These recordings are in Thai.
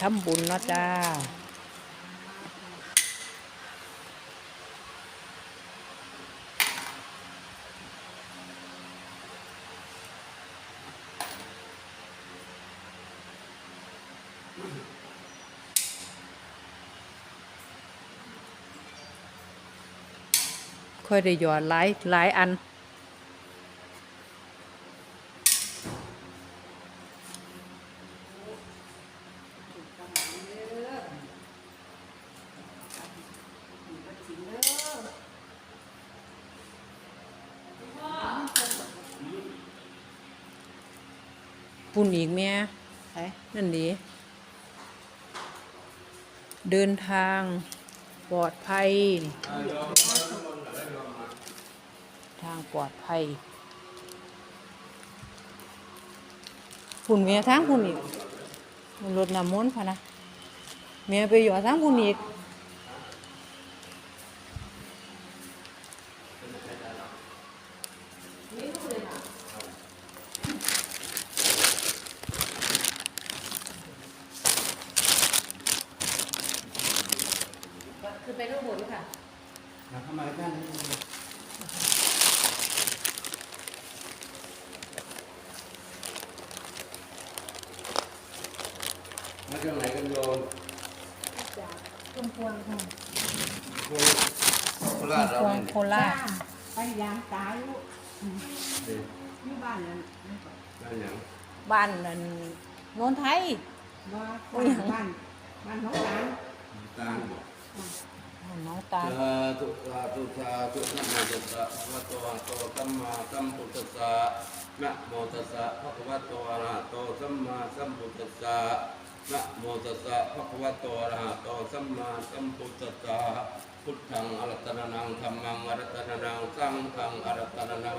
ทำบุญเนาะจ้าค่อยได้หยอดหลายหลายอัน ปุ่นอีกแม่ไปนั่นดี เดินทางปลอดภัย ทางปลอดภัยปุ่นเมียทางปุ่นอีกมันรถน้ำมนต์พะนะเมียไปอยู่ทางปุ่นอีก ไปข้างบนค่ะทำไมท่านมาจากไหนกันโยมชุมพวงค่ะโคราชเราพวงเนี่ยโคราชไปยางตายอยู่เด็กที่บ้านนั่นนั่นอย่างบ้านนั่นโนนไทยว่าบ้านบ้านบ้านน้องตาลตาลบอก น้องตาลสาธุสาธุสาธุนะโมตัสสะภะคะวะโตอะระหะโตสัมมาสัมพุทธัสสะนะโมตัสสะภะคะวะโตอะระหะโตสัมมาสัมพุทธัสสะนะโมตัสสะภะคะวะโตอะระหะโตสัมมาสัมพุทธัสสะพุทธังอรัตนานังธัมมังอรัตนานังสังฆังอรัตนานัง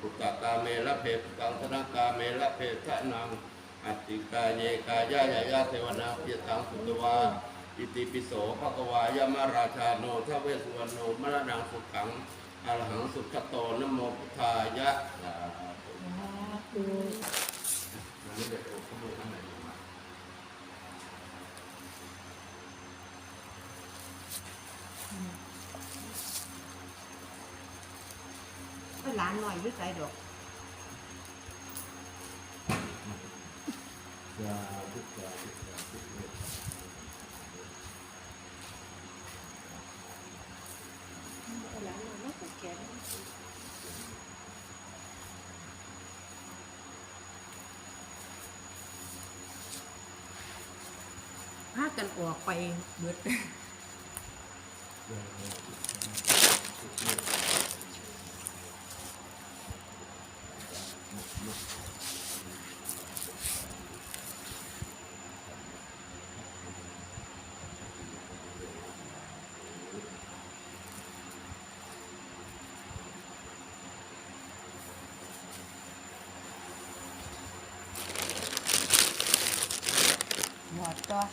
ปุตตะกาเมละเพตังธนกาเมละเพทะนังอัตติกาเยกายายายาเทวนาเปียตังสุตวา อิติปิโสภะคะวายามราชาโนทเวสสุวรรณโนมรณังสุขังอรหังสุขโตนะโมพุทธายะสาธุมันไม่ได้โอ้ขโมยข้างในมาก็หลานหน่อยอยุ่ใจดอกสาธุสาธุสาธุ หลานหน่อยไม่ผูกแขน พากันออกไปเบิดหมดก็ ว่า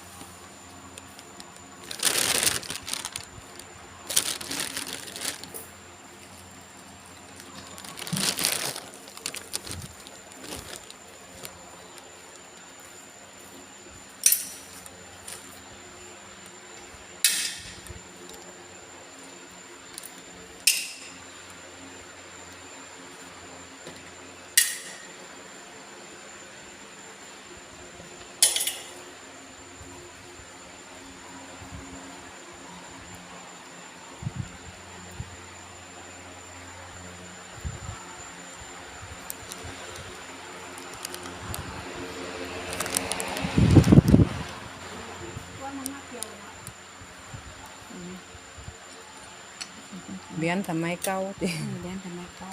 เบียนสมัยเก่าติเลี้ยงทำไมก็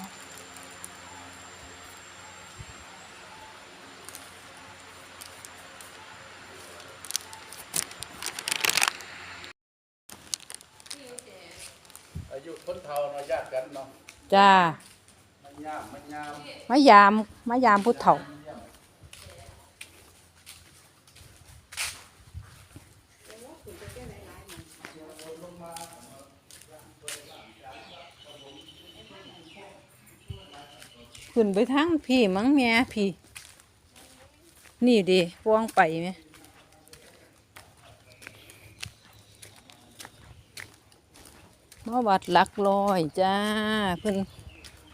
อายุคนเฒ่าเนาะญาติกันเนาะจ้ามันยามมันยามมายามมายามผู้เฒ่า ขึ้นไปทั้งพี่มั้งแม่พี่ นี่ดิพวงไปไหมมาวัดลักลอยจ้า เพิ่น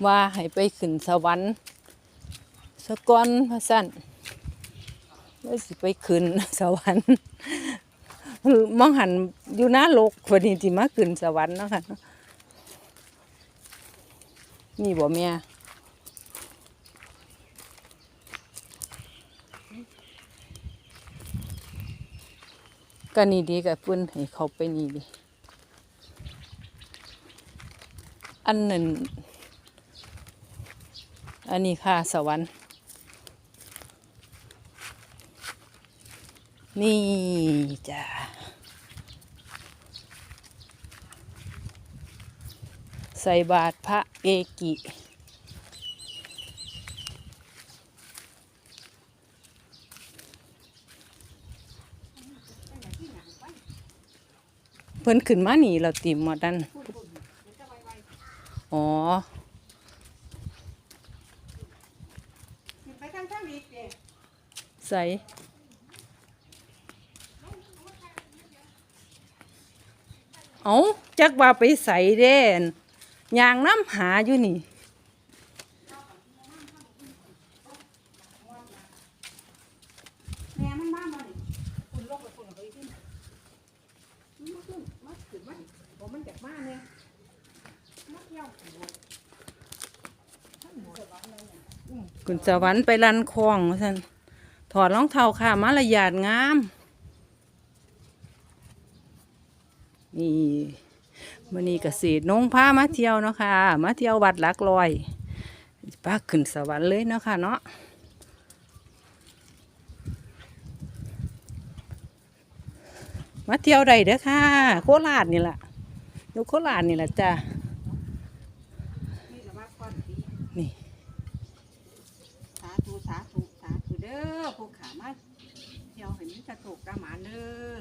ว่าให้ไปขึ้นสวรรค์สกอนพระสั้นแล้วสิไปขึ้นสวรรค์มองหันอยู่หน้าโลกวันนี้ที่มาขึ้นสวรรค์นะค่ะนี่บอกเมีย ก็นี่ดีกับเพิ่นให้เขาไปนี่ดิอันนั้นอันนี้ค่ะสวรรค์นี่จ้ะใส่บาตรพระเอกิ เพิ่นขึ้นมาหนีเราติมหมดดันอ๋อใส่เอาจักว่าไปใส่เด่นยางน้ำหาอยู่นี่ แม่มันมาบ่นี่คุณลงไปคุณเอาไปขึ้นมันมาขึ้นมาขึ้นมาบ่มันอยากมาเนี่ยมาเที่ยว คุณสวรรค์ไปรันคลองท่านถอดรองเท้าค่ะมารยาทงามนี่มันนี้เกษตรนงพามาเที่ยวเนาะค่ะมาเที่ยววัดหลักลอยป้าขึ้นสวรรค์เลยเนาะค่ะเนาะมาเที่ยวใดเด้อค่ะ โคราชนี่แหละอยู่โคราชนี่แหละจ้า นี่ละว่าก่อนดี นี่ สาธุสาธุสาธุ เด้อผู้ขามาเที่ยวเห็นมีแต่ถูกกระหมานเด้อ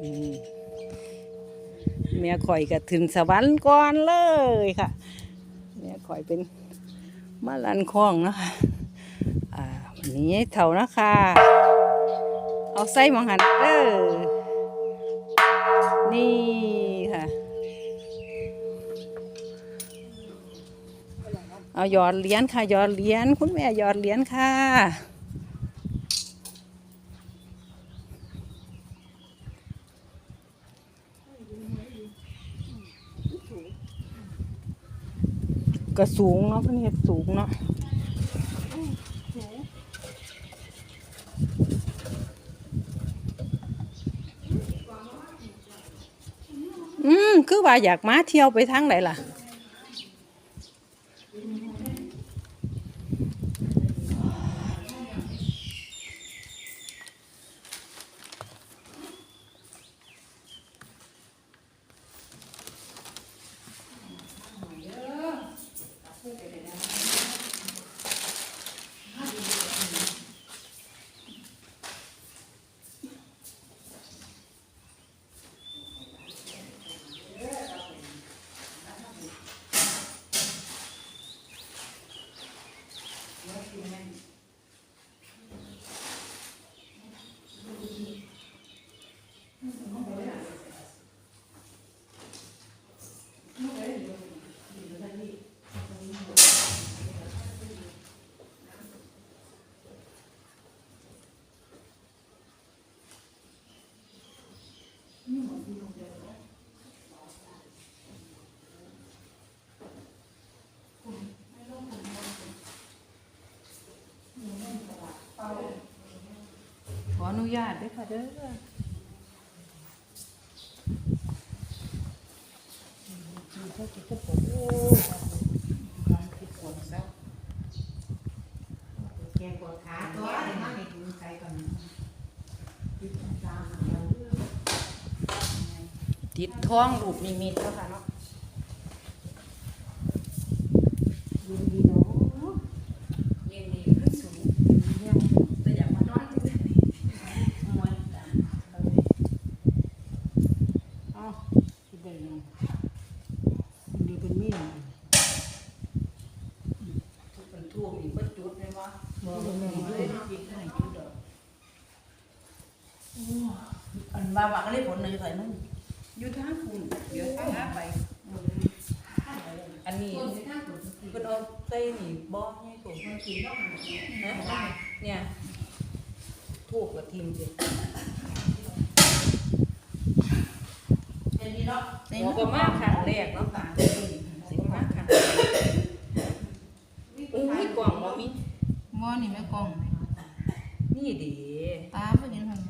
อืมเมียข่อยก็ถึงสวรรค์ก่อนเลยค่ะเมียข่อยเป็นมาลันคลองนะคะอ่าวันนี้เท่านะคะ เอาไส้หมองหันเออนี่ค่ะ เอาหยอดเหรียญค่ะหยอดเหรียญคุณแม่หยอดเหรียญค่ะก็สูงเนาะเพิ่นเฮ็ดสูงเนาะอืมคือ ว่าอยากมาเที่ยวไปทางไหนล่ะ ข ออนุญาตด้วยค่ะเด้อแกปวดขาตัวเดี๋ยวมาให้ดูใจก่อนติดท้องรูปนิมิตแล้วค่ะเนาะ เย็นดีขึ้นสูงแต่อยากมานอนที่นี่มวนจ้ะ เอ้าคิดได้ยังดีเป็นมีด อัน ว่าว่าก็เลยผลเลยใส่มันอยู่ทางคุณเดี๋ยวพาไป อันนี้เพิ่นเอาใส่นี่บ่ให้ถูกนะเนี่ยถูกกับทีมสิเป็นนี่เนาะหัวก็มาขังแรกเนาะค่ะสิมาขังอุ้ยกล่องบ่มีหม้อนี่แม่กล่อง นี่ดิ ตาบ่เห็นหั่น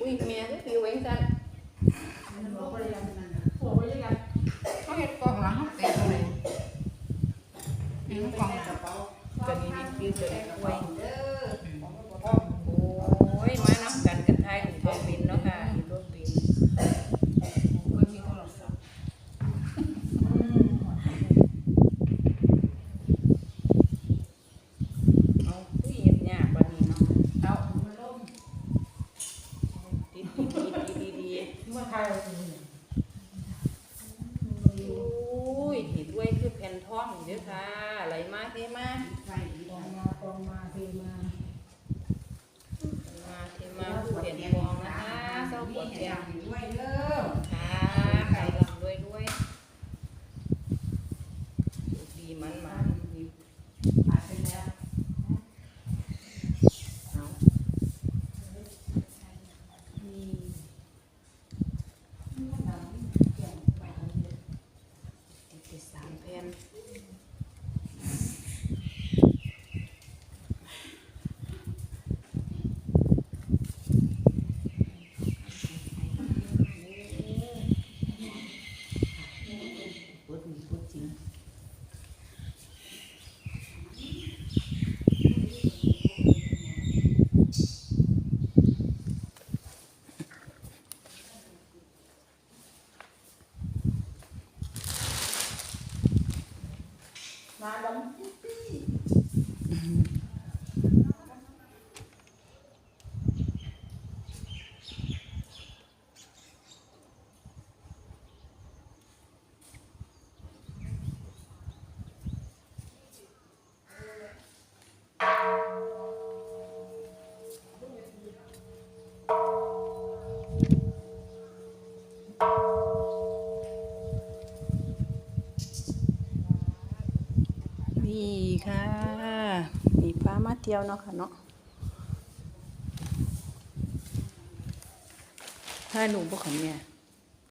อุ้ยแม่ก็อยู่ไว้ซั่น เขาเฮ็ดกล่องหลังเฮาแตกเลยนี่มันกล่อง ก็นี่นี่ยืนเลยไว้โอ้ยมานํกันกันทายของทองบินเนาะค่ะอยู่รถบิน บ่มีโทรศัพท์ เอาอุ้ยเฮ็ดยากกว่านี้เนาะเอาดีดีดีดีดี มาทาย อุ้ยหิดด้วยคือแผ่นทองเด้อค่ะไหลมาเทมา ใส่ตองมาตอง มาทมามาเทมาคือแผ่นทองนะคะเศร้าปวดแขนด้วยเด้อค่ะไข่ลำด้วยด้วยดีมันมันมีผ่านไปแล้วเอานี่ติดสามแผ่น ปวดมีปวดจริง มาดม นี่ค่ะมี เดียวเนาะค่ะเนาะถ้าหนูบ่ขำเนี่ย